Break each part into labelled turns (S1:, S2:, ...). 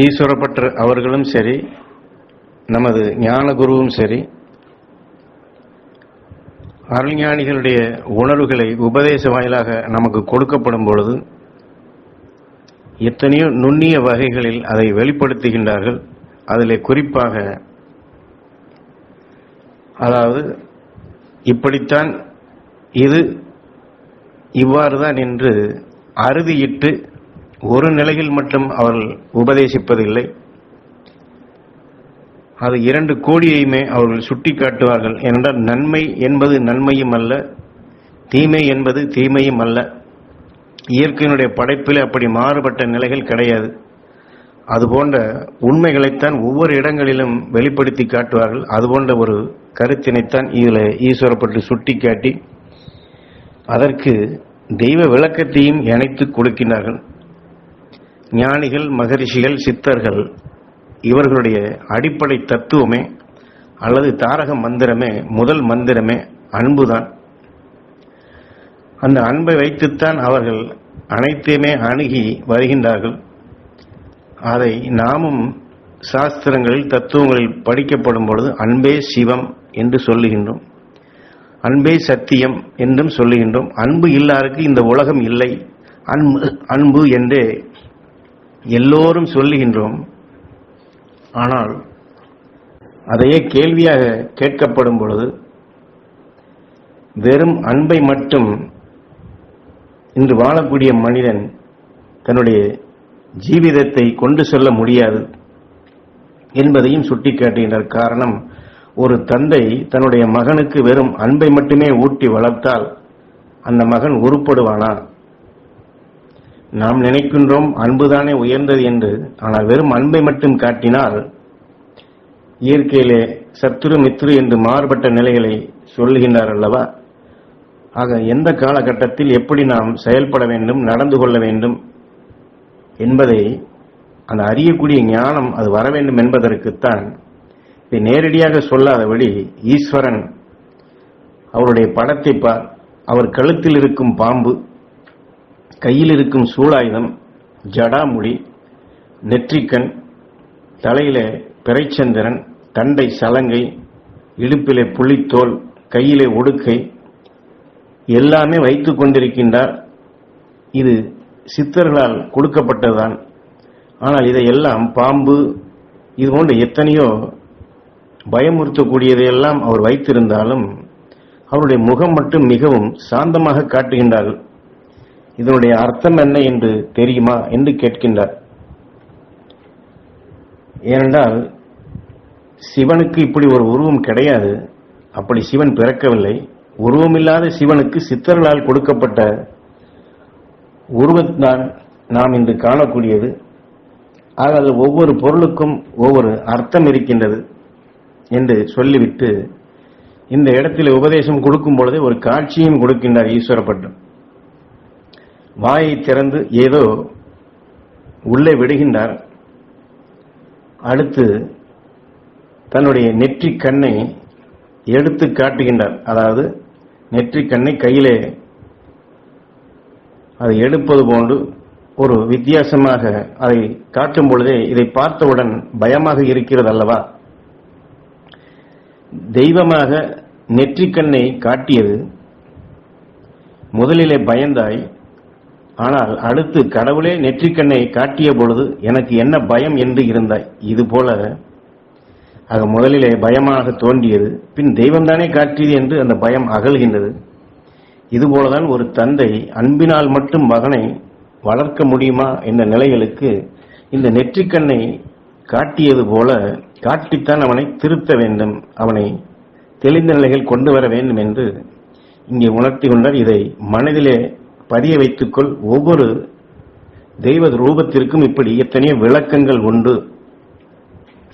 S1: ஈஸ்வரப்பற்ற அவர்களும் சரி நமது ஞான குருவும் சரி அருள்ஞானிகளுடைய உணர்வுகளை உபதேச வாயிலாக நமக்கு கொடுக்கப்படும் பொழுது எத்தனையோ நுண்ணிய வகைகளில் அதை வெளிப்படுத்துகின்றார்கள். அதில் குறிப்பாக அதாவது இப்படித்தான் இது இவ்வாறுதான் என்று அறுதியிட்டு ஒரு நிலையில் மட்டும் அவர்கள் உபதேசிப்பதில்லை. அது இரண்டு கோடியையுமே அவர்கள் சுட்டி காட்டுவார்கள் என்றால் நன்மை என்பது நன்மையும் அல்ல தீமை என்பது தீமையும் அல்ல. இயற்கையினுடைய படைப்பில் அப்படி மாறுபட்ட நிலைகள் கிடையாது. அதுபோன்ற உண்மைகளைத்தான் ஒவ்வொரு இடங்களிலும் வெளிப்படுத்தி காட்டுவார்கள். அதுபோன்ற ஒரு கருத்தினைத்தான் இதில் ஈஸ்வரப்பட்டு சுட்டி காட்டி அதற்கு தெய்வ விளக்கத்தையும் இணைத்து கொடுக்கின்றார்கள். ஞானிகள் மகரிஷிகள் சித்தர்கள் இவர்களுடைய அடிப்படை தத்துவமே அல்லது தாரக மந்திரமே முதல் மந்திரமே அன்புதான். அந்த அன்பை வைத்துத்தான் அவர்கள் அனைத்தையுமே அணுகி வருகின்றார்கள். அதை நாமும் சாஸ்திரங்களில் தத்துவங்களில் படிக்கப்படும் பொழுது அன்பே சிவம் என்று சொல்லுகின்றோம். அன்பே சத்தியம் என்றும் சொல்லுகின்றோம். அன்பு இல்லாருக்கு இந்த உலகம் இல்லை. அன்பு அன்பு என்றே எல்லோரும் சொல்லுகின்றோம். ஆனால் அதையே கேள்வியாக கேட்கப்படும் பொழுது வெறும் அன்பை மட்டும் இன்று வாழக்கூடிய மனிதன் தன்னுடைய ஜீவிதத்தை கொண்டு செல்ல முடியாது என்பதையும் சுட்டிக்காட்டுகின்றார் காரணம் ஒரு தந்தை தன்னுடைய மகனுக்கு வெறும் அன்பை மட்டுமே ஊட்டி வளர்த்தால் அந்த மகன் உருப்படுவானா? நாம் நினைக்கின்றோம் அன்புதானே உயர்ந்தது என்று ஆனால் வெறும் அன்பை மட்டும் காட்டினால் இயற்கையிலே சத்துரு மித்ரு என்று மாறுபட்ட நிலைகளை சொல்லுகின்றார் அல்லவா? ஆக எந்த காலகட்டத்தில் எப்படி நாம் செயல்பட வேண்டும் நடந்து கொள்ள வேண்டும் என்பதை அந்த அறியக்கூடிய ஞானம் அது வர வேண்டும் என்பதற்குத்தான் இதை நேரடியாக சொல்லாதபடி ஈஸ்வரன் அவருடைய படத்தை பார் அவர் கழுத்தில் இருக்கும் பாம்பு கையில் இருக்கும் சூளாயுதம் ஜடாமுடி நெற்றிக்கண் தலையிலே பிறைச்சந்திரன் தண்டை சலங்கை இடுப்பிலே புள்ளித்தோல் கையிலே ஒடுக்கை எல்லாமே வைத்து கொண்டிருக்கின்றார். இது சித்தர்களால் கொடுக்கப்பட்டதுதான். ஆனால் இதையெல்லாம் பாம்பு இது போன்ற எத்தனையோ பயமுறுத்தக்கூடியதையெல்லாம் அவர் வைத்திருந்தாலும் அவருடைய முகம் மட்டும் மிகவும் சாந்தமாக காட்டுகின்றார்கள். இதனுடைய அர்த்தம் என்ன என்று தெரியுமா என்று கேட்கின்றார். ஏனென்றால் சிவனுக்கு இப்படி ஒரு உருவம் கிடையாது. அப்படி சிவன் பிறக்கவில்லை. உருவமில்லாத சிவனுக்கு சித்தர்களால் கொடுக்கப்பட்ட உருவத்தான் நாம் இன்று காணக்கூடியது. ஆக அது ஒவ்வொரு பொருளுக்கும் ஒவ்வொரு அர்த்தம் இருக்கின்றது என்று சொல்லிவிட்டு இந்த இடத்தில் உபதேசம் கொடுக்கும் பொழுதே ஒரு காட்சியும் கொடுக்கின்றார் ஈஸ்வரப்பட்டம். வாயை திறந்து ஏதோ உள்ளே விடுகின்றார். அடுத்து தன்னுடைய நெற்றி கண்ணை எடுத்து காட்டுகின்றார். அதாவது நெற்றி கண்ணை கையிலே அதை எடுப்பது போன்று ஒரு வித்தியாசமாக அதை காட்டும் பொழுதே இதை பார்த்தவுடன் பயமாக இருக்கிறது அல்லவா? தெய்வமாக நெற்றிக்கண்ணை காட்டியது முதலிலே பயந்தாய் ஆனால் அடுத்து கடவுளே நெற்றிக்கண்ணை காட்டிய பொழுது எனக்கு என்ன பயம் என்று இருந்தாய்? இது போல ஆக முதலிலே பயமாக தோன்றியது. பின் தெய்வம்தானே காட்டியது என்று அந்த பயம் அகல்கின்றது. இதுபோலதான் ஒரு தந்தை அன்பினால் மட்டும் மகனை வளர்க்க முடியுமா என்ற நிலைகளுக்கு இந்த நெற்றிக்கண்ணை காட்டியது போல காட்டித்தான் அவனை திருத்த வேண்டும் அவனை தெளிந்த நிலைகள் கொண்டு வர வேண்டும் என்று இங்கே உணர்த்தி கொண்டார். இதை மனதிலே பதிய வைத்துக்கொள் ஒவ்வொரு தெய்வ ரூபத்திற்கும் இப்படி எத்தனையோ விளக்கங்கள் உண்டு.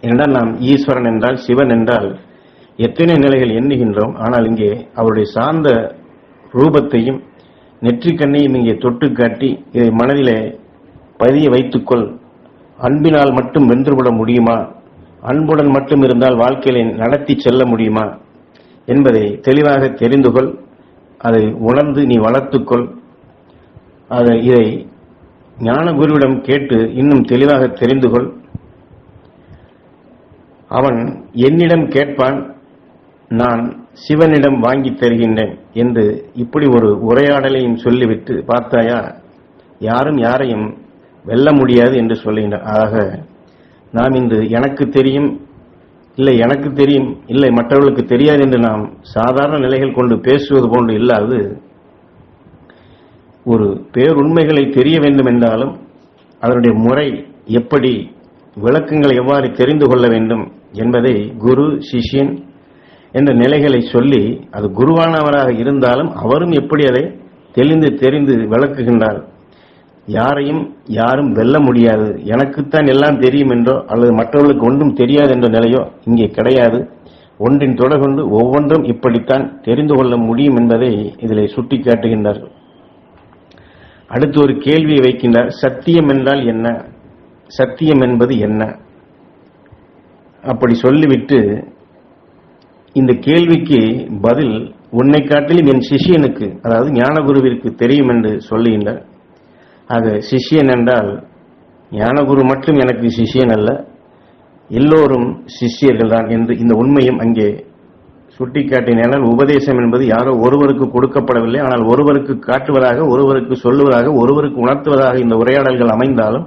S1: என்றால் நாம் ஈஸ்வரன் என்றால் சிவன் என்றால் எத்தனை நிலைகள் எண்ணுகின்றோம். ஆனால் இங்கே அவருடைய சார்ந்த ரூபத்தையும் நெற்றிக்கண்ணையும் இங்கே தொட்டு காட்டி இதை மனதிலே பதிய வைத்துக்கொள். அன்பினால் மட்டும் வென்றுவிட முடியுமா? அன்புடன் மட்டும் இருந்தால் வாழ்க்கையில நடத்தி செல்ல முடியுமா? என்பதை தெளிவாக தெரிந்து கொள். அதை உணர்ந்து நீ வளர்த்துக்கொள் அதை இதை ஞான குருவிடம் கேட்டு இன்னும் தெளிவாக தெரிந்து கொள். அவன் என்னிடம் கேட்பான் நான் சிவனிடம் வாங்கித் தருகின்றேன் என்று இப்படி ஒரு உரையாடலையும் சொல்லிவிட்டு பார்த்தாயா? யாரும் யாரையும் வெல்ல முடியாது என்று சொல்லுகின்றார் ஆக நாம் இன்று எனக்கு தெரியும் இல்லை எனக்கு தெரியும் இல்லை மற்றவர்களுக்கு தெரியாது என்று நாம் சாதாரண நிலைகள் கொண்டு பேசுவது போன்று இல்லாது ஒரு பேருண்மைகளை தெரிய வேண்டும் என்றாலும் அதனுடைய முறை எப்படி விளக்கங்களை எவ்வாறு தெரிந்து கொள்ள வேண்டும் என்பதை குரு சிஷியன் என்ற நிலைகளை சொல்லி அது குருவானவராக இருந்தாலும் அவரும் எப்படி அதை தெளிந்து தெரிந்து விளக்குகின்றார். யாரையும் யாரும் வெல்ல முடியாது. எனக்குத்தான் எல்லாம் தெரியும் என்றோ அல்லது மற்றவர்களுக்கு ஒன்றும் தெரியாது என்ற நிலையோ இங்கே கிடையாது. ஒன்றின் தொடர்கொண்டு ஒவ்வொன்றும் இப்படித்தான் தெரிந்து கொள்ள முடியும் என்பதை இதில் சுட்டி காட்டுகின்றார்கள் அடுத்து ஒரு கேள்வியை வைக்கின்றார் சத்தியம் என்றால் என்ன? சத்தியம் என்பது என்ன? அப்படி சொல்லிவிட்டு இந்த கேள்விக்கு பதில் உன்னை காட்டிலும் என் சிஷியனுக்கு அதாவது ஞானகுருவிற்கு தெரியும் என்று சொல்லுகின்றார். ஆக சிஷியன் என்றால் ஞானகுரு மட்டும் எனக்கு சிஷியன் அல்ல எல்லோரும் சிஷ்யர்கள் தான் என்று இந்த உண்மையும் அங்கே சுட்டிக்காட்டினால் உபதேசம் என்பது யாரோ ஒருவருக்கு கொடுக்கப்படவில்லை. ஆனால் ஒருவருக்கு காட்டுவதாக ஒருவருக்கு சொல்லுவதாக ஒருவருக்கு உணர்த்துவதாக இந்த உரையாடல்கள் அமைந்தாலும்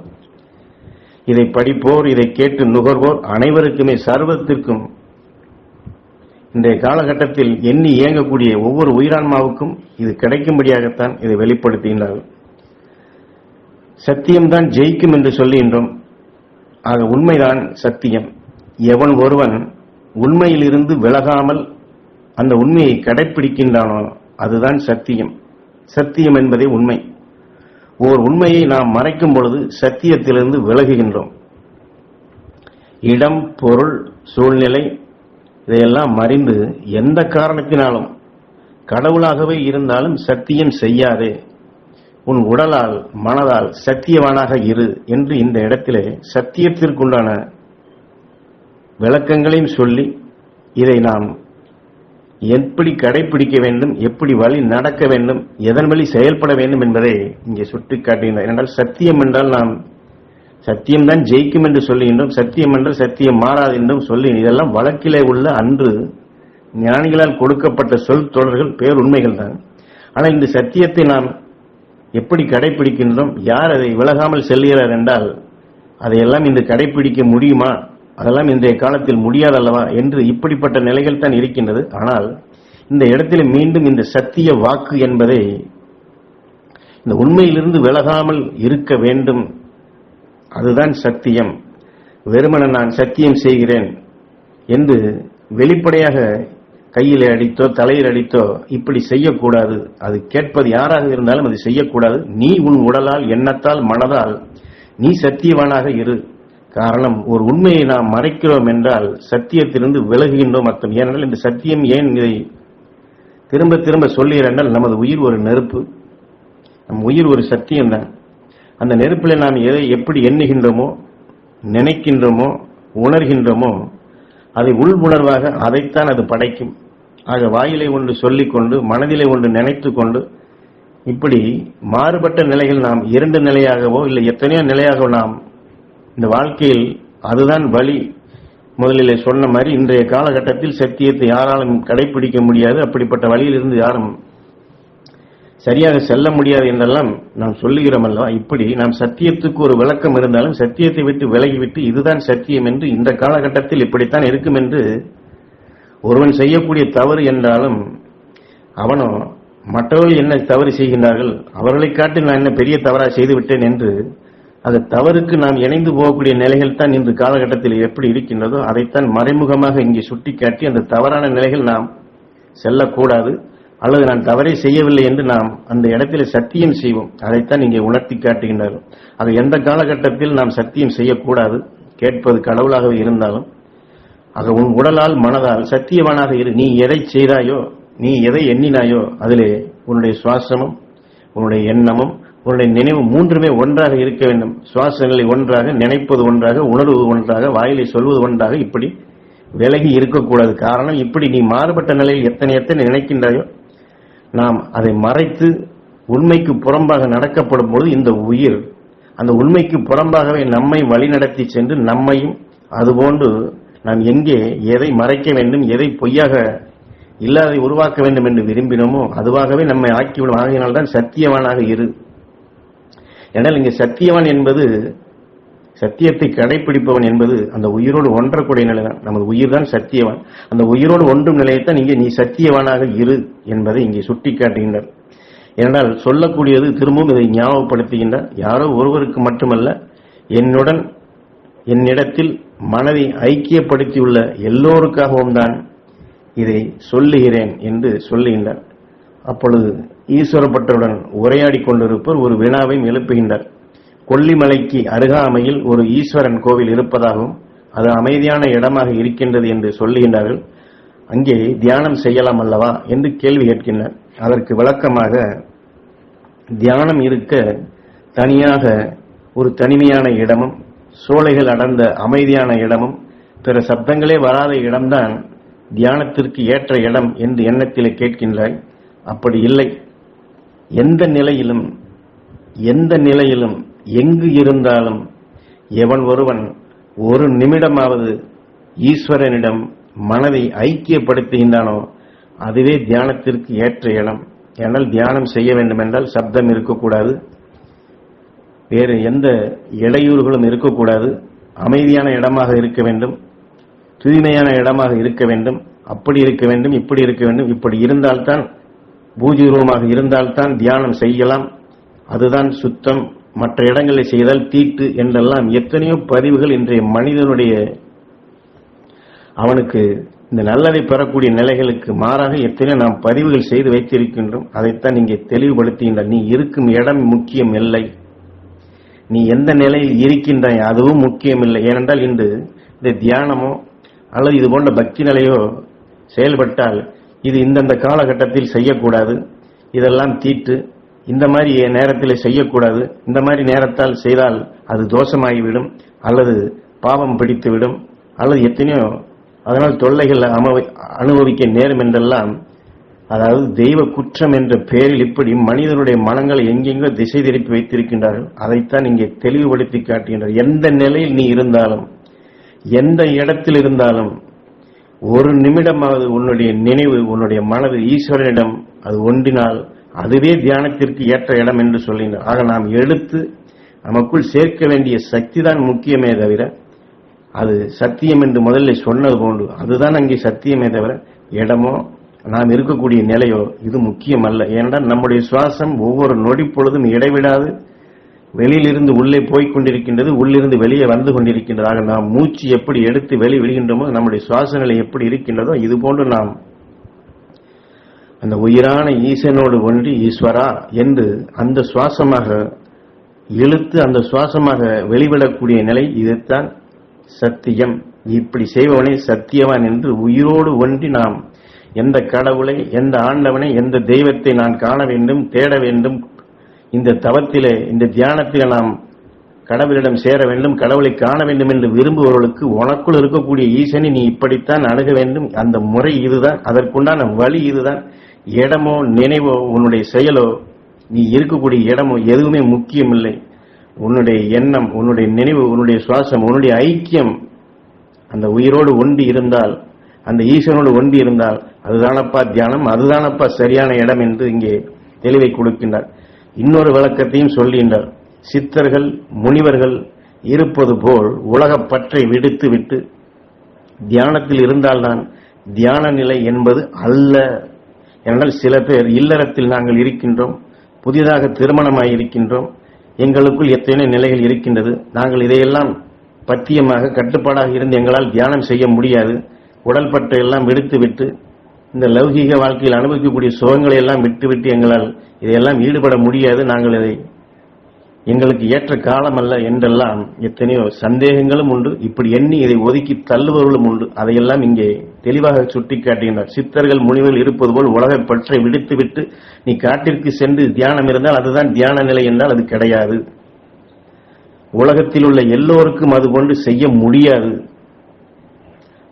S1: இதை படிப்போர் இதை கேட்டு நுகர்வோர் அனைவருக்குமே சர்வத்திற்கும் இன்றைய காலகட்டத்தில் எண்ணி இயங்கக்கூடிய ஒவ்வொரு உயிரான்மாவுக்கும் இது கிடைக்கும்படியாகத்தான் இதை வெளிப்படுத்துகின்றார்கள். சத்தியம்தான் ஜெயிக்கும் என்று சொல்லுகின்றோம் ஆக உண்மைதான் சத்தியம். எவன் ஒருவன் உண்மையிலிருந்து விலகாமல் அந்த உண்மையை கடைப்பிடிக்கின்றானோ அதுதான் சத்தியம். சத்தியம் என்பதே உண்மை. ஓர் உண்மையை நாம் மறைக்கும் பொழுது சத்தியத்திலிருந்து விலகுகின்றோம். இடம் பொருள் சூழ்நிலை இதையெல்லாம் மறிந்து எந்த காரணத்தினாலும் கடவுளாகவே இருந்தாலும் சத்தியம் செய்யாதே. உன் உடலால் மனதால் சத்தியவானாக இரு என்று இந்த இடத்திலே சத்தியத்திற்குண்டான விளக்கங்களையும் சொல்லி இதை நாம் எப்படி கடைபிடிக்க வேண்டும் எப்படி வழி நடக்க வேண்டும் எதன் வழி செயல்பட வேண்டும் என்பதை இங்கே சுட்டிக்காட்டுகின்றனர் என்றால் சத்தியம் என்றால் நாம் சத்தியம்தான் ஜெயிக்கும் என்று சொல்லுகின்றோம் சத்தியம் என்றால் சத்தியம் மாறாது என்றும் சொல்லி இதெல்லாம் வழக்கிலே உள்ள அன்று ஞானிகளால் கொடுக்கப்பட்ட சொல் தொடர்கள் பேருண்மைகள் தான். ஆனால் இந்த சத்தியத்தை நாம் எப்படி கடைபிடிக்கின்றோம் யார் அதை விலகாமல் செல்கிறார் என்றால் அதையெல்லாம் இந்த கடைபிடிக்க முடியுமா? அதெல்லாம் இன்றைய காலத்தில் முடியாதல்லவா என்று இப்படிப்பட்ட நிலைகள் தான் இருக்கின்றது. ஆனால் இந்த இடத்தில் மீண்டும் இந்த சத்திய வாக்கு என்பதை இந்த உண்மையிலிருந்து விலகாமல் இருக்க வேண்டும். அதுதான் சத்தியம். வெறுமன நான் சத்தியம் செய்கிறேன் என்று வெளிப்படையாக கையில் அடித்தோ தலையில் அடித்தோ இப்படி செய்யக்கூடாது. அது கேட்பது யாராக இருந்தாலும் அது செய்யக்கூடாது. நீ உன் உடலால் எண்ணத்தால் மனதால் நீ சத்தியவானாக இரு. காரணம் ஒரு உண்மையை நாம் மறைக்கிறோம் என்றால் சத்தியத்திலிருந்து விலகுகின்றோம் அர்த்தம். ஏனென்றால் இந்த சத்தியம் ஏன் இதை திரும்ப திரும்ப சொல்லுகிறேன் நமது உயிர் ஒரு நெருப்பு. நம் உயிர் ஒரு சத்தியம்தான் அந்த நெருப்பில் நாம் எதை எப்படி எண்ணுகின்றோமோ நினைக்கின்றோமோ உணர்கின்றோமோ அதை உள் உணர்வாக அதைத்தான் அது படைக்கும். ஆக வாயிலை ஒன்று சொல்லிக்கொண்டு மனதிலே ஒன்று நினைத்து கொண்டு இப்படி மாறுபட்ட நிலைகள் நாம் இரண்டு நிலையாகவோ இல்லை எத்தனையோ நிலையாக நாம் இந்த வாழ்க்கையில் அதுதான் வழி. முதலிலே சொன்ன மாதிரி இன்றைய காலகட்டத்தில் சத்தியத்தை யாராலும் கடைபிடிக்க முடியாது. அப்படிப்பட்ட வழியிலிருந்து யாரும் சரியாக செல்ல முடியாது என்றெல்லாம் நாம் சொல்லுகிறோம் அல்லவா? இப்படி நாம் சத்தியத்துக்கு ஒரு விளக்கம் இருந்தாலும் சத்தியத்தை விட்டு விலகிவிட்டு இதுதான் சத்தியம் என்று இந்த காலகட்டத்தில் இப்படித்தான் இருக்கும் என்று ஒருவன் செய்யக்கூடிய தவறு என்றாலும் அவனோ மற்றவர்கள் என்ன தவறு செய்கின்றார்கள்? அவர்களை காட்டி நான் என்ன பெரிய தவறாக செய்து விட்டேன் என்று அது தவறுக்கு நாம் இணைந்து போகக்கூடிய நிலைகள் தான் இன்று காலகட்டத்தில் எப்படி இருக்கின்றதோ அதைத்தான் மறைமுகமாக இங்கே சுட்டிக்காட்டி அந்த தவறான நிலைகள் நாம் செல்லக்கூடாது. அல்லது நான் தவறை செய்யவில்லை என்று நாம் அந்த இடத்தில் சத்தியம் செய்வோம். அதைத்தான் இங்கே உணர்த்தி காட்டுகின்றார்கள் அது எந்த காலகட்டத்தில் நாம் சத்தியம் செய்யக்கூடாது? கேட்பது கடவுளாகவே இருந்தாலும். ஆக உன் உடலால் மனதால் சத்தியவானாக இரு. நீ எதை செய்தாயோ நீ எதை எண்ணினாயோ அதிலே உன்னுடைய சுவாசமும் உன்னுடைய எண்ணமும் உன்னுடைய நினைவு மூன்றுமே ஒன்றாக இருக்க வேண்டும். சுவாசங்களை ஒன்றாக நினைப்பது ஒன்றாக உணர்வு ஒன்றாக வாயிலை சொல்வது ஒன்றாக இப்படி விலகி இருக்கக்கூடாது. காரணம் இப்படி நீ மாறுபட்ட நிலையில் எத்தனை எத்தனை நினைக்கின்றாயோ நாம் அதை மறைத்து உண்மைக்கு புறம்பாக நடக்கப்படும் பொழுது இந்த உயிர் அந்த உண்மைக்கு புறம்பாகவே நம்மை வழிநடத்தி சென்று நம்மையும் அதுபோன்று நாம் எங்கே எதை மறைக்க வேண்டும் எதை பொய்யாக இல்லாதை உருவாக்க வேண்டும் என்று விரும்பினோமோ அதுவாகவே நம்மை ஆக்கிவிடும். ஆகையினால்தான் சத்தியவானாக இரு. ஏனால் இங்கே சத்தியவான் என்பது சத்தியத்தை கடைபிடிப்பவன் என்பது அந்த உயிரோடு ஒன்றக்கூடிய நிலை தான் நமது உயிர் தான் சத்தியவான். அந்த உயிரோடு ஒன்றும் நிலையத்தான் இங்கே நீ சத்தியவானாக இரு என்பதை இங்கே சுட்டிக்காட்டுகின்றார். ஏனென்றால் சொல்லக்கூடியது திரும்பவும் இதை ஞாபகப்படுத்துகின்றார். யாரோ ஒருவருக்கு மட்டுமல்ல என்னுடன் என்னிடத்தில் மனதை ஐக்கியப்படுத்தியுள்ள எல்லோருக்காகவும் தான் இதை சொல்லுகிறேன் என்று சொல்லுகின்றார். அப்பொழுது ஈஸ்வரப்பட்டருடன் உரையாடி கொண்டிருப்பர் ஒரு வினாவையும் எழுப்புகின்றார். கொல்லிமலைக்கு அருகாமையில் ஒரு ஈஸ்வரன் கோவில் இருப்பதாகவும் அது அமைதியான இடமாக இருக்கின்றது என்று சொல்லுகின்றார்கள். அங்கே தியானம் செய்யலாம் அல்லவா என்று கேள்வி கேட்கின்றார். அதற்கு விளக்கமாக தியானம் இருக்க தனியாக ஒரு தனிமையான இடமும் சோலைகள் அடர்ந்த அமைதியான இடமும் பிற சப்தங்களே வராத இடம்தான் தியானத்திற்கு ஏற்ற இடம் என்று எண்ணத்திலே கேட்கின்றாய். அப்படி இல்லை. எந்த நிலையிலும் எந்த நிலையிலும் எங்கு இருந்தாலும் எவன் ஒருவன் ஒரு நிமிடமாவது ஈஸ்வரனிடம் மனதை ஐக்கியப்படுத்துகின்றானோ அதுவே தியானத்திற்கு ஏற்ற இடம். ஏனால் தியானம் செய்ய வேண்டும் என்றால் சப்தம் இருக்கக்கூடாது. வேறு எந்த இடையூறுகளும் இருக்கக்கூடாது. அமைதியான இடமாக இருக்க வேண்டும். தூய்மையான இடமாக இருக்க வேண்டும். அப்படி இருக்க வேண்டும் இப்படி இருக்க வேண்டும். இப்படி இருந்தால்தான் பூஜ்யரூபமாக இருந்தால்தான் தியானம் செய்யலாம். அதுதான் சுத்தம். மற்ற இடங்களில் செய்தால் தீட்டு என்றெல்லாம் எத்தனையோ பதிவுகள் இன்றைய மனிதனுடைய அவனுக்கு இந்த நல்லதை பெறக்கூடிய நிலைகளுக்கு மாறாக எத்தனையோ நாம் பதிவுகள் செய்து வைத்திருக்கின்றோம். அதைத்தான் இங்கே தெளிவுபடுத்துகின்ற நீ இருக்கும் இடம் முக்கியம் இல்லை. நீ எந்த நிலையில் இருக்கின்றாய் அதுவும் முக்கியமில்லை ஏனென்றால் இன்று இந்த தியானமோ அல்லது இது போன்ற பக்தி நிலையோ செயல்பட்டால் இது இந்தந்த காலகட்டத்தில் செய்யக்கூடாது. இதெல்லாம் தீட்டு இந்த மாதிரி நேரத்தில் செய்யக்கூடாது. இந்த மாதிரி நேரத்தால் செய்தால் அது தோஷமாகிவிடும் அல்லது பாவம் பிடித்துவிடும் அல்லது எத்தனையோ அதனால் தொல்லைகள் அனுபவிக்க நேரும் என்றெல்லாம் அதாவது தெய்வ குற்றம் என்ற பெயரில் இப்படி மனிதனுடைய மனங்களை எங்கெங்கோ திசை திருப்பி வைத்திருக்கின்றார்கள் அதைத்தான் இங்கே தெளிவுபடுத்தி காட்டுகின்றார். எந்த நிலையில் நீ இருந்தாலும் எந்த இடத்தில் இருந்தாலும் ஒரு நிமிடமாவது உன்னுடைய நினைவு உன்னுடைய மனது ஈஸ்வரனிடம் அது ஒன்றினால் அதுவே தியானத்திற்கு ஏற்ற இடம் என்று சொல்லினார். ஆக நாம் எடுத்து நமக்குள் சேர்க்க வேண்டிய சக்தி தான் முக்கியமே தவிர அது சத்தியம் என்று முதல்ல சொன்னது போன்று அதுதான் அங்கே சத்தியமே தவிர இடமோ நாம் இருக்கக்கூடிய நிலையோ இது முக்கியம் அல்ல ஏனென்றால் நம்முடைய சுவாசம் ஒவ்வொரு நொடி பொழுதும் இடைவிடாது. வெளியிலிருந்து உள்ளே போய்க் கொண்டிருக்கின்றது உள்ளிருந்து வெளியே வந்து கொண்டிருக்கின்றது ஆக நாம் மூச்சு எப்படி எடுத்து வெளி விடுகின்றோமோ நம்முடைய சுவாச நிலை எப்படி இருக்கின்றதோ இது போன்று நாம் அந்த உயிரான ஈசனோடு ஒன்றி ஈஸ்வரா என்று அந்த சுவாசமாக இழுத்து அந்த சுவாசமாக வெளிவிடக்கூடிய நிலை இதுதான் சத்தியம். இப்படி செய்பவனே சத்தியவான் என்று உயிரோடு ஒன்றி நாம் எந்த கடவுளை எந்த ஆண்டவனை எந்த தெய்வத்தை நான் காண வேண்டும் தேட வேண்டும் இந்த தவத்திலே இந்த தியானத்திலே நாம் கடவுளிடம் சேர வேண்டும் கடவுளை காண வேண்டும் என்று விரும்புபவர்களுக்கு உனக்குள் இருக்கக்கூடிய ஈசனை நீ இப்படித்தான் அணுக வேண்டும். அந்த முறை இதுதான். அதற்குண்டான வழி இதுதான். இடமோ நினைவோ உன்னுடைய செயலோ நீ இருக்கக்கூடிய இடமோ எதுவுமே முக்கியமில்லை. உன்னுடைய எண்ணம் உன்னுடைய நினைவு உன்னுடைய சுவாசம் உன்னுடைய ஐக்கியம் அந்த உயிரோடு ஒன்றி இருந்தால் அந்த ஈசனோடு ஒன்றி இருந்தால் அதுதானப்பா தியானம் அதுதானப்பா சரியான இடம் என்று இங்கே தெளிவை கொடுக்கின்றார். இன்னொரு விளக்கத்தையும் சொல்கின்றார். சித்தர்கள் முனிவர்கள் இருப்பது போல் உலகப் பற்றை விடுத்து விட்டு தியானத்தில் இருந்தால்தான் தியான நிலை என்பது அல்ல. என்றால் சில பேர் இல்லறத்தில் நாங்கள் இருக்கின்றோம் புதிதாக திருமணமாய் இருக்கின்றோம் எங்களுக்குள் எத்தனை நிலைகள் இருக்கின்றது. நாங்கள் இதையெல்லாம் பத்தியமாக கட்டுப்பாடாக இருந்து எங்களால் தியானம் செய்ய முடியாது. உடல் பற்றை எல்லாம் விடுத்துவிட்டு இந்த லௌகீக வாழ்க்கையில் அனுபவிக்கக்கூடிய சுகங்களை எல்லாம் விட்டுவிட்டு எங்களால் இதையெல்லாம் ஈடுபட முடியாது. நாங்கள் இதை எங்களுக்கு ஏற்ற காலம் அல்ல என்றெல்லாம் எத்தனையோ சந்தேகங்களும் உண்டு. இப்படி எண்ணி இதை ஒதுக்கி தள்ளுபவர்களும் உண்டு. அதையெல்லாம் இங்கே தெளிவாக சுட்டிக்காட்டுகின்றார் சித்தர்கள் முனிவர்கள் இருப்பது போல் உலகை பற்றை விடுத்துவிட்டு நீ காட்டிற்கு சென்று தியானம் இருந்தால் அதுதான் தியான நிலை என்றால் அது கிடையாது. உலகத்தில் உள்ள எல்லோருக்கும் அது கொண்டு செய்ய முடியாது.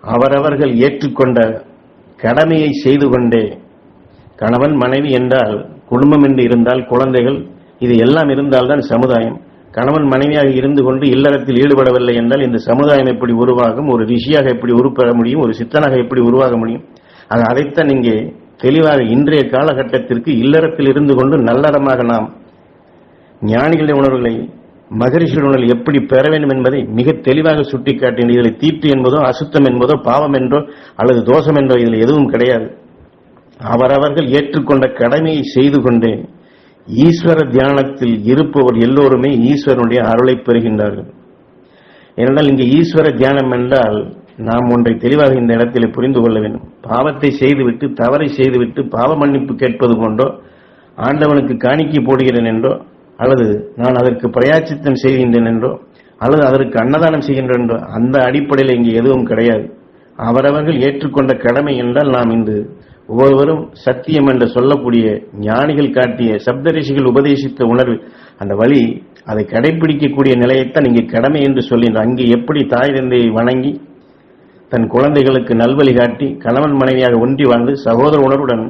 S1: அவரவர்கள் ஏற்றுக்கொண்ட கடமையை செய்து கொண்டே. கணவன் மனைவி என்றால் குடும்பம் என்று இருந்தால் குழந்தைகள் இது எல்லாம் இருந்தால்தான் சமுதாயம். கணவன் மனைவியாக இருந்து கொண்டு இல்லறத்தில் ஈடுபடவில்லை என்றால் இந்த சமுதாயம் எப்படி உருவாகும் ஒரு ரிஷியாக எப்படி உருப்பெற முடியும் ஒரு சித்தனாக எப்படி உருவாக முடியும்? அது அதைத்தான் இங்கே தெளிவாக இன்றைய காலகட்டத்திற்கு இல்லறத்தில் இருந்து கொண்டு நல்லறமாக நாம் ஞானிகளுடைய உணர்வுகளை மகரிஷியுடைய எப்படி பெற வேண்டும் என்பதை மிக தெளிவாக சுட்டிக்காட்டின இதில் தீட்டு என்பதோ அசுத்தம் என்பதோ பாவம் என்றோ அல்லது தோஷம் என்றோ இதில் எதுவும் கிடையாது. அவரவர்கள் ஏற்றுக்கொண்ட கடமையை செய்து கொண்டே ஈஸ்வர தியானத்தில் இருப்பவர் எல்லோருமே ஈஸ்வரனுடைய அருளை பெறுகின்றார்கள். ஏனென்றால் இங்கு ஈஸ்வர தியானம் என்றால் நாம் ஒன்றை தெளிவாக இந்த இடத்தில் புரிந்து கொள்ள வேண்டும். பாவத்தை செய்துவிட்டு தவறை செய்துவிட்டு பாவ மன்னிப்பு கேட்பது போன்றோ ஆண்டவனுக்கு காணிக்கை போடுகிறேன் என்றோ அல்லது நான் அதற்கு பிரயாச்சித்தம் செய்கின்றேன் என்றோ அல்லது அதற்கு அன்னதானம் செய்கின்றேன் என்றோ அந்த அடிப்படையில் இங்கு எதுவும் கிடையாது. அவரவர்கள் ஏற்றுக்கொண்ட கடமை என்றால் நாம் இன்று ஒவ்வொருவரும் சத்தியம் என்று சொல்லக்கூடிய ஞானிகள் காட்டிய சப்தரிஷிகள் உபதேசித்த உணர்வு அந்த வழி அதை கடைபிடிக்கக்கூடிய நிலையைத்தான் இங்கே கடமை என்று சொல்கின்றோம் அங்கே எப்படி தாய் தந்தையை வணங்கி தன் குழந்தைகளுக்கு நல்வழி காட்டி கணவன் மனைவியாக ஒன்றி வாழ்ந்து சகோதர உணர்வுடன்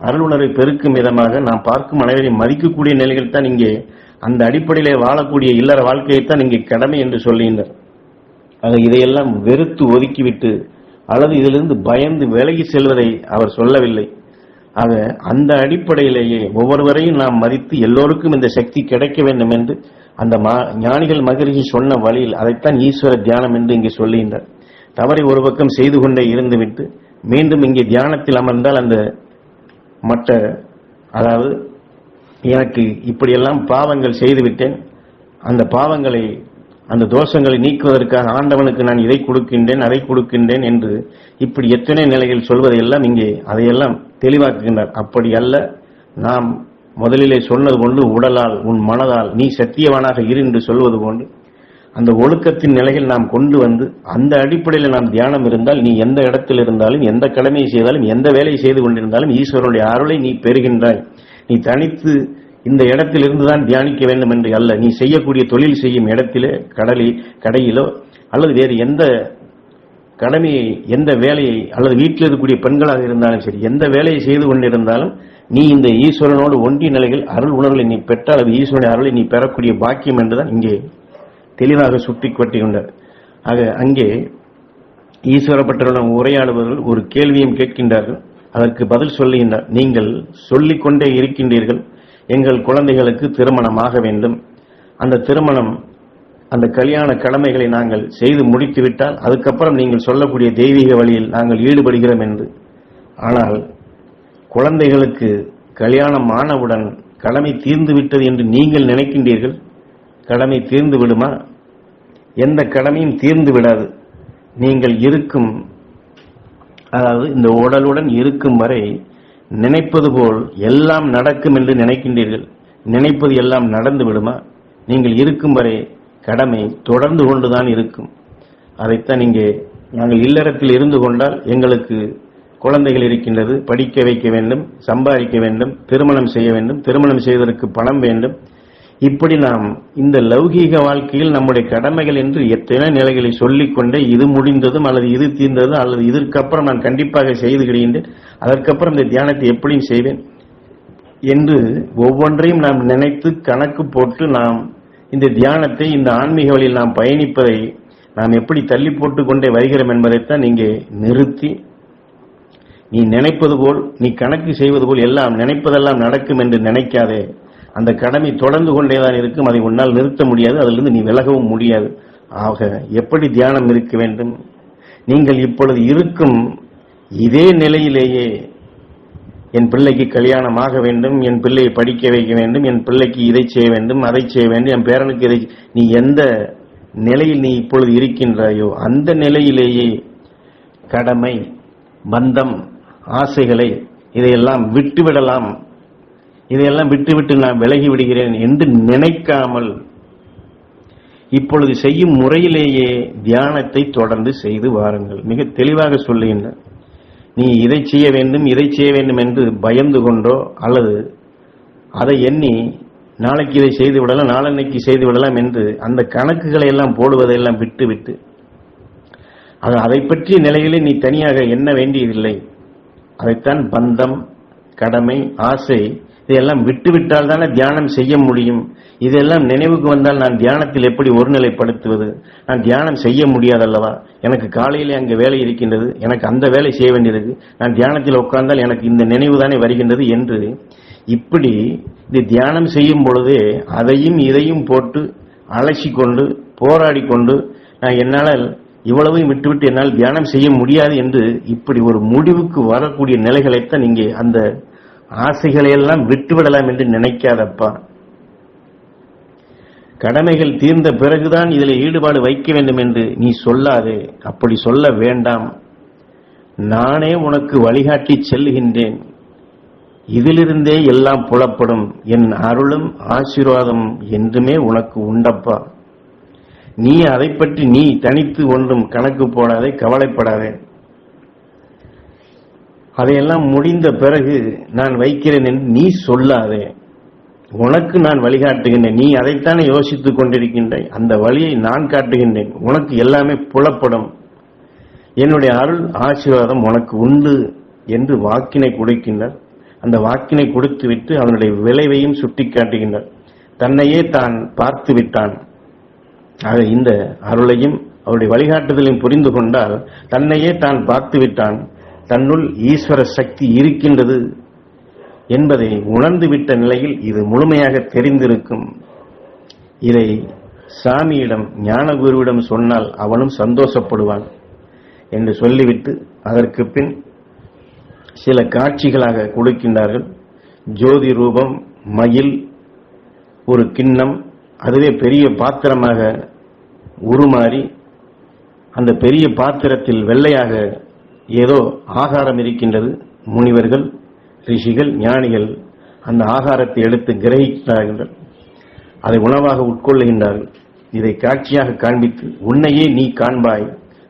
S1: அருளுணரை பெருக்கும் விதமாக நாம் பார்க்கும் அனைவரையும் மதிக்கக்கூடிய நிலைகள் தான் இங்கே. அந்த அடிப்படையிலே வாழக்கூடிய இல்லற வாழ்க்கையைத்தான் இங்கே கடமை என்று சொல்லுகின்றார் ஆக இதையெல்லாம் வெறுத்து ஒதுக்கிவிட்டு அல்லது இதிலிருந்து பயந்து விலகி செல்வதை அவர் சொல்லவில்லை. ஆக அந்த அடிப்படையிலேயே ஒவ்வொருவரையும் நாம் மதித்து எல்லோருக்கும் இந்த சக்தி கிடைக்க வேண்டும் என்று அந்த மா- ஞானிகள் மகிழ்ச்சி சொன்ன வழியில் அதைத்தான் ஈஸ்வர தியானம் என்று இங்கே சொல்லுகின்றார். தவறை ஒரு பக்கம் செய்து கொண்டே இருந்துவிட்டு மீண்டும் இங்கே தியானத்தில் அமர்ந்தால் அந்த மற்ற அதாவது எனக்கு இப்படியெல்லாம் பாவங்கள் செய்துவிட்டேன். அந்த பாவங்களை அந்த தோஷங்களை நீக்குவதற்காக ஆண்டவனுக்கு நான் இதை கொடுக்கின்றேன் அதை கொடுக்கின்றேன் என்று இப்படி எத்தனை நிலையில் சொல்வதையெல்லாம் இங்கே அதையெல்லாம் தெளிவாக்குகின்றார். அப்படி அல்ல நாம் முதலிலே சொன்னது போன்று உடலால் உன் மனதால் நீ சத்தியவானாக இரு என்று சொல்வது போன்று அந்த ஒழுக்கத்தின் நிலையில் நாம் கொண்டு வந்து அந்த அடிப்படையில் நாம் தியானம் இருந்தால் நீ எந்த இடத்தில் இருந்தாலும் எந்த கடமையை செய்தாலும் எந்த வேலையை செய்து கொண்டிருந்தாலும் ஈஸ்வரனுடைய அருளை நீ பெறுகின்றாய். நீ தனித்து இந்த இடத்தில் இருந்துதான் தியானிக்க வேண்டும் என்று அல்ல. நீ செய்யக்கூடிய தொழில் செய்யும் இடத்திலே கடலில் கடையிலோ அல்லது வேறு எந்த கடமையை எந்த வேலையை அல்லது வீட்டில் இருக்கக்கூடிய பெண்களாக இருந்தாலும் சரி எந்த வேலையை செய்து கொண்டிருந்தாலும் நீ இந்த ஈஸ்வரனோடு ஒன்றிய நிலையில் அருள் உணர்வுகளை நீ பெற்றால் அது ஈஸ்வரனுடைய அருளை நீ பெறக்கூடிய பாக்கியம் என்றுதான் இங்கே தெளிவாக சுட்டி கொட்டுகின்றார் ஆக அங்கே ஈஸ்வரப்பட்டருடன் உரையாடுபவர்கள் ஒரு கேள்வியும் கேட்கின்றார்கள். அதற்கு பதில் சொல்லுகின்றார் நீங்கள் சொல்லிக் கொண்டே இருக்கின்றீர்கள். எங்கள் குழந்தைகளுக்கு திருமணமாக வேண்டும். அந்த திருமணம் அந்த கல்யாண கடமைகளை நாங்கள் செய்து முடித்துவிட்டால் அதுக்கப்புறம் நீங்கள் சொல்லக்கூடிய தெய்வீக வழியில் நாங்கள் ஈடுபடுகிறோம் என்று. ஆனால் குழந்தைகளுக்கு கல்யாணம் ஆனவுடன் கடமை தீர்ந்து விட்டது என்று நீங்கள் நினைக்கின்றீர்கள்? கடமை தீர்ந்து விடுமா? எந்த கடமையும் தீர்ந்து விடாது. நீங்கள் இருக்கும் அதாவது இந்த உடலுடன் இருக்கும் வரை நினைப்பது போல் எல்லாம் நடக்கும் என்று நினைக்கின்றீர்கள். நினைப்பது எல்லாம் நடந்து விடுமா? நீங்கள் இருக்கும் வரை கடமை தொடர்ந்து கொண்டுதான் இருக்கும். அதைத்தான் இங்கே நாங்கள் இல்லறத்தில் இருந்து கொண்டால் எங்களுக்கு குழந்தைகள் இருக்கின்றது. படிக்க வைக்க வேண்டும் சம்பாதிக்க வேண்டும் திருமணம் செய்ய வேண்டும். திருமணம் செய்வதற்கு பணம் வேண்டும். இப்படி நாம் இந்த லௌகீக வாழ்க்கையில் நம்முடைய கடமைகள் என்று எத்தனை நிலைகளை சொல்லிக்கொண்டே இது முடிந்ததும் அல்லது இது தீர்ந்ததும் அல்லது இதற்கப்புறம் நான் கண்டிப்பாக செய்து அதற்கப்புறம் இந்த தியானத்தை எப்படியும் செய்வேன் என்று ஒவ்வொன்றையும் நாம் நினைத்து கணக்கு போட்டு நாம் இந்த தியானத்தை இந்த ஆன்மீக வழியில் நாம் பயணிப்பதை நாம் எப்படி தள்ளி போட்டு கொண்டே வருகிறோம் என்பதைத்தான் இங்கே நிறுத்தி நீ நினைப்பது போல் நீ கணக்கு செய்வது போல் எல்லாம் நினைப்பதெல்லாம் நடக்கும் என்று நினைக்காதே. அந்த கடமை தொடர்ந்து கொண்டேதான் இருக்கும். அதை உன்னால் நிறுத்த முடியாது. அதிலிருந்து நீ விலகவும் முடியாது. ஆக எப்படி தியானம் இருக்க வேண்டும்? நீங்கள் இப்பொழுது இருக்கும் இதே நிலையிலேயே என் பிள்ளைக்கு கல்யாணம் ஆக வேண்டும். என் பிள்ளையை படிக்க வைக்க வேண்டும். என் பிள்ளைக்கு இதை செய்ய வேண்டும் அதை செய்ய வேண்டும். என் பேரனுக்கு இதை நீ எந்த நிலையில் நீ இப்பொழுது இருக்கின்றாயோ அந்த நிலையிலேயே கடமை பந்தம் ஆசைகளை இதையெல்லாம் விட்டுவிடலாம். இதையெல்லாம் விட்டுவிட்டு நான் விலகி விடுகிறேன் என்று நினைக்காமல் இப்பொழுது செய்யும் முறையிலேயே தியானத்தை தொடர்ந்து செய்து வாருங்கள். மிக தெளிவாக சொல்லுகின்ற நீ இதை செய்ய வேண்டும் இதை செய்ய வேண்டும் என்று பயந்து கொண்டோ அல்லது அதை எண்ணி நாளைக்கு இதை செய்து விடலாம் நாளன்னைக்கு செய்து விடலாம் என்று அந்த கணக்குகளை எல்லாம் போடுவதையெல்லாம் விட்டுவிட்டு அது அதை பற்றிய நிலையிலே நீ தனியாக எண்ண வேண்டியதில்லை. அதைத்தான் பந்தம் கடமை ஆசை இதையெல்லாம் விட்டுவிட்டால் தானே தியானம் செய்ய முடியும்? இதெல்லாம் நினைவுக்கு வந்தால் நான் தியானத்தில் எப்படி ஒருநிலைப்படுத்துவது? நான் தியானம் செய்ய முடியாதல்லவா? எனக்கு காலையிலே அங்கே வேலை இருக்கின்றது. எனக்கு அந்த வேலை செய்ய வேண்டியது நான் தியானத்தில் உட்கார்ந்தால் எனக்கு இந்த நினைவு தானே வருகின்றது என்று இப்படி இந்த தியானம் செய்யும் பொழுதே அதையும் இதையும் போட்டு அலசிக்கொண்டு போராடி கொண்டு நான் என்னால் இவ்வளவையும் விட்டுவிட்டு என்னால் தியானம் செய்ய முடியாது என்று இப்படி ஒரு முடிவுக்கு வரக்கூடிய நிலைகளைத்தான் இங்கே அந்த ஆசைகளை எல்லாம் விட்டுவிடலாம் என்று நினைக்காதப்பா. கடமைகள் தீர்ந்த பிறகுதான் இதில் ஈடுபாடு வைக்க வேண்டும் என்று நீ சொல்லாதே. அப்படி சொல்ல வேண்டாம். நானே உனக்கு வழிகாட்டி செல்லுகின்றேன். இதிலிருந்தே எல்லாம் புலப்படும். என் அருளும் ஆசீர்வாதம் என்றுமே உனக்கு உண்டப்பா. நீ அதை பற்றி நீ தனித்து ஒன்றும் கணக்கு போடாதே கவலைப்படாதே. அதையெல்லாம் முடிந்த பிறகு நான் வைக்கிறேன் என்று நீ சொல்லாதே. உனக்கு நான் வழிகாட்டுகின்றேன். நீ அதைத்தானே யோசித்துக் கொண்டிருக்கின்றாய். அந்த வழியை நான் காட்டுகின்றேன். உனக்கு எல்லாமே புலப்படும். என்னுடைய அருள் ஆசீர்வாதம் உனக்கு உண்டு என்று வாக்கினை கொடுக்கின்றார். அந்த வாக்கினை கொடுத்துவிட்டு அவனுடைய விளைவையும் சுட்டிக்காட்டுகின்றார் தன்னையே தான் பார்த்து விட்டான். ஆக இந்த அருளையும் அவருடைய வழிகாட்டுதலையும் புரிந்து கொண்டால் தன்னையே தான் பார்த்து விட்டான். தன்னுள் ஈஸ்வர சக்தி இருக்கின்றது என்பதை உணர்ந்துவிட்ட நிலையில் இது முழுமையாக தெரிந்திருக்கும். இதை சாமியிடம் ஞானகுருவிடம் சொன்னால் அவனும் சந்தோஷப்படுவான் என்று சொல்லிவிட்டு அதற்கு பின் சில காட்சிகளாக கொடுக்கின்றார்கள். ஜோதி ரூபம் மயில் ஒரு கிண்ணம் அதுவே பெரிய பாத்திரமாக உருமாறி அந்த பெரிய பாத்திரத்தில் வெள்ளையாக ஏதோ ஆகாரம் இருக்கின்றது. முனிவர்கள் ரிஷிகள் ஞானிகள் அந்த ஆகாரத்தை எடுத்து கிரகிக்கிறார்கள். அதை உணவாக உட்கொள்ளுகின்றார்கள். இதை காட்சியாக காண்பித்து உன்னையே நீ காண்பாய்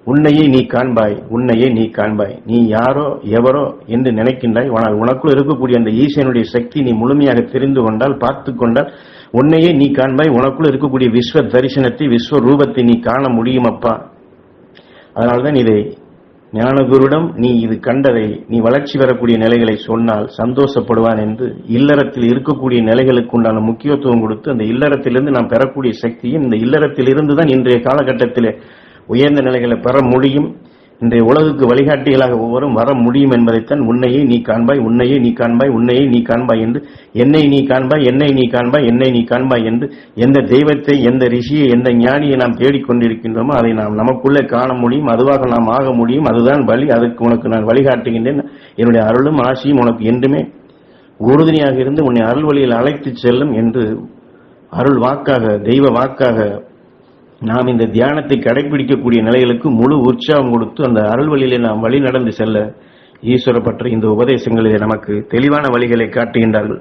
S1: உன்னையே நீ காண்பாய் உன்னையே நீ காண்பாய். நீ யாரோ எவரோ என்று நினைக்கின்றாய். ஆனால் உனக்குள் இருக்கக்கூடிய அந்த ஈசனுடைய சக்தி நீ முழுமையாக தெரிந்து கொண்டால் பார்த்து கொண்டால் உன்னையே நீ காண்பாய் உனக்குள் இருக்கக்கூடிய விஸ்வ தரிசனத்தை விஸ்வ ரூபத்தை நீ காண முடியும் அப்பா அதனால்தான் இதை ஞானகுருடம் நீ இது கண்டதை நீ வளர்ச்சி பெறக்கூடிய நிலைகளை சொன்னால் சந்தோஷப்படுவான் என்று இல்லறத்தில் இருக்கக்கூடிய நிலைகளுக்கு உண்டான முக்கியத்துவம் கொடுத்து அந்த இல்லறத்திலிருந்து நாம் பெறக்கூடிய சக்தியும் இந்த இல்லறத்திலிருந்து தான் இன்றைய காலகட்டத்தில் உயர்ந்த நிலைகளை பெற முடியும். இன்றைய உலகுக்கு வழிகாட்டிகளாக ஒவ்வொரும் வர முடியும் என்பதைத்தான் உன்னையே நீ காண்பாய் உன்னையே நீ காண்பாய் உன்னையே நீ காண்பாய் என்று என்னை நீ காண்பாய் என்னை நீ காண்பாய் என்னை நீ காண்பாய் என்று எந்த தெய்வத்தை எந்த ரிஷியை எந்த ஞானியை நாம் தேடிக்கொண்டிருக்கின்றோமோ அதை நாம் நமக்குள்ளே காண முடியும் அதுவாக நாம் ஆக முடியும் அதுதான் வழி அதுக்கு உனக்கு நான் வழிகாட்டுகின்றேன். என்னுடைய அருளும் ஆசியும் உனக்கு என்றுமே. உறுதுணையாக இருந்து உன்னை அருள் வழியில் அழைத்துச் செல்லும் என்று அருள் வாக்காக தெய்வ வாக்காக நாம் இந்த தியானத்தை கடைபிடிக்கக்கூடிய நிலைகளுக்கு முழு உற்சாகம் கொடுத்து அந்த அருள் வழியிலே நாம் வழி நடந்து செல்ல ஈஸ்வர பற்றி இந்த உபதேசங்களிலே நமக்கு தெளிவான வழிகளை காட்டுகின்றார்கள்.